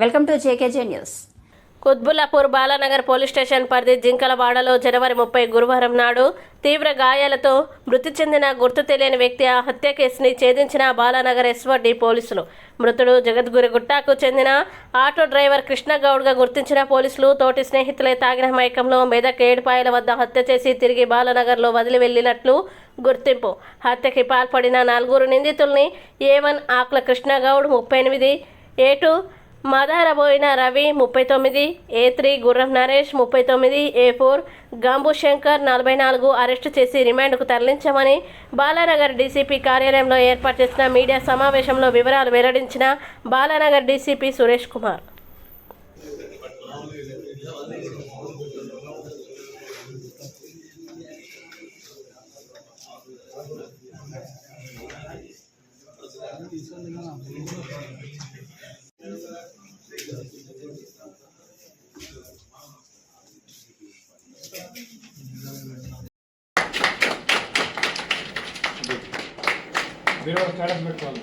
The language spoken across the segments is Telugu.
Welcome to JKJ news. Quthbullapur Balanagar police station పరిధి జింకలవాడలో జనవరి ముప్పై గురువారం నాడు తీవ్ర గాయాలతో మృతి చెందిన గుర్తు తెలియని వ్యక్తి ఆ హత్య కేసుని ఛేదించిన బాలానగర్ ఎస్వర్డి పోలీసులు. మృతుడు జగద్గురి గుట్టాకు చెందిన ఆటో డ్రైవర్ కృష్ణగౌడ్గా గుర్తించిన పోలీసులు తోటి స్నేహితులే తాగిన మైకంలో మెదక్ ఏడుపాయల వద్ద హత్య చేసి తిరిగి బాలానగర్లో వదిలి వెళ్ళినట్లు గుర్తింపు. హత్యకి పాల్పడిన నలుగురు నిందితుల్ని ఏ వన్ ఆకుల కృష్ణగౌడ్ ముప్పై ఎనిమిది ఏ టూ మదారబోయిన రవి ముప్పై తొమ్మిది ఏ త్రీ గుర్రం నరేష్ ముప్పై తొమ్మిది ఏ ఫోర్ గాంబు శంకర్ నలభై నాలుగు అరెస్టు చేసి రిమాండ్కు తరలించామని బాలానగర్ డీసీపీ కార్యాలయంలో ఏర్పాటు చేసిన మీడియా సమావేశంలో వివరాలు వెల్లడించిన బాలానగర్ డీసీపీ సురేష్ కుమార్. ಬೇರೆ ಸ್ಟಾರ್ಟ್ ಬೇಕು ಅದು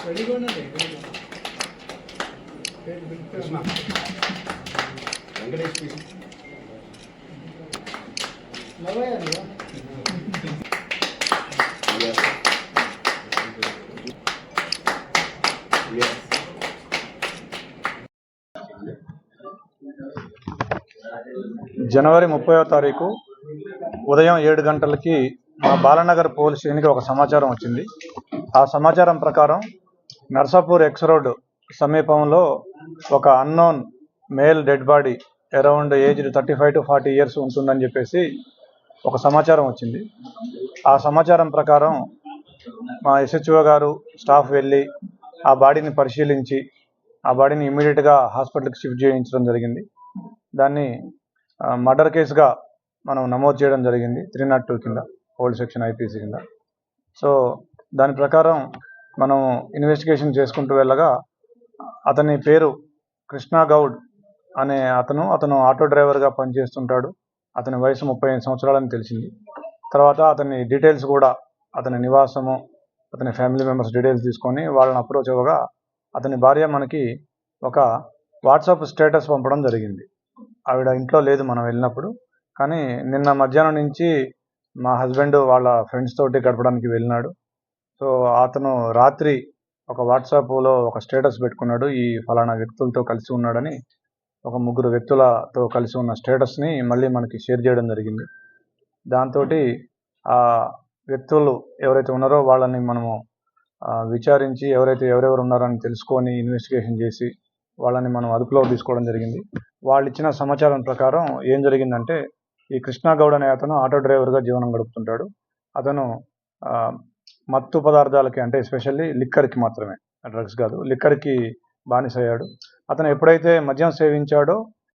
ಕಡಿಗೋಣದೆ ವೆಂಕಟೇಶ್ ನವಯ ಅಲ್ವಾ జనవరి ముప్పైవ తారీఖు ఉదయం ఏడు గంటలకి మా బాలనగర్ పోలీస్ స్టేషన్కి ఒక సమాచారం వచ్చింది. ఆ సమాచారం ప్రకారం నర్సాపూర్ ఎక్స్ రోడ్ సమీపంలో ఒక unknown male dead body around age thirty five to forty years ఉంటుందని చెప్పేసి ఒక సమాచారం వచ్చింది. ఆ సమాచారం ప్రకారం మా ఎస్హెచ్ఓ గారు స్టాఫ్ వెళ్ళి ఆ బాడీని పరిశీలించి ఆ బాడీని ఇమీడియట్గా హాస్పిటల్కి షిఫ్ట్ చేయించడం జరిగింది. దాన్ని మర్డర్ కేసుగా మనం నమోదు చేయడం జరిగింది త్రీ నాట్ టూ కింద ఓల్డ్ సెక్షన్ ఐపీసీ కింద. సో దాని ప్రకారం మనం ఇన్వెస్టిగేషన్ చేసుకుంటూ వెళ్ళగా అతని పేరు కృష్ణా గౌడ్ అనే అతను అతను ఆటో డ్రైవర్గా పనిచేస్తుంటాడు. అతని వయసు ముప్పై ఐదు సంవత్సరాలని తెలిసింది. తర్వాత అతని డీటెయిల్స్ కూడా అతని నివాసము అతని ఫ్యామిలీ మెంబర్స్ డీటెయిల్స్ తీసుకొని వాళ్ళని అప్రోచ్ అవ్వగా అతని భార్య మనకి ఒక వాట్సాప్ స్టేటస్ పంపడం జరిగింది. ఆవిడ ఇంట్లో లేదు మనం వెళ్ళినప్పుడు. కానీ నిన్న మధ్యాహ్నం నుంచి మా హస్బెండ్ వాళ్ళ ఫ్రెండ్స్ తోటి గడపడానికి వెళ్ళినాడు. సో అతను రాత్రి ఒక వాట్సాప్లో ఒక స్టేటస్ పెట్టుకున్నాడు. ఈ ఫలానా వ్యక్తులతో కలిసి ఉన్నాడని ఒక ముగ్గురు వ్యక్తులతో కలిసి ఉన్న స్టేటస్ని మళ్ళీ మనకి షేర్ చేయడం జరిగింది. దాంతో ఆ వ్యక్తులు ఎవరైతే ఉన్నారో వాళ్ళని మనము విచారించి ఎవరైతే ఎవరెవరు ఉన్నారని తెలుసుకొని ఇన్వెస్టిగేషన్ చేసి వాళ్ళని మనం అదుపులో తీసుకోవడం జరిగింది. వాళ్ళు ఇచ్చిన సమాచారం ప్రకారం ఏం జరిగిందంటే ఈ కృష్ణాగౌడ్ అనే అతను ఆటో డ్రైవర్గా జీవనం గడుపుతుంటాడు. అతను మత్తు పదార్థాలకి అంటే ఎస్పెషల్లీ లిక్కర్కి మాత్రమే డ్రగ్స్ కాదు లిక్కర్కి బానిసయ్యాడు. అతను ఎప్పుడైతే మద్యం సేవించాడో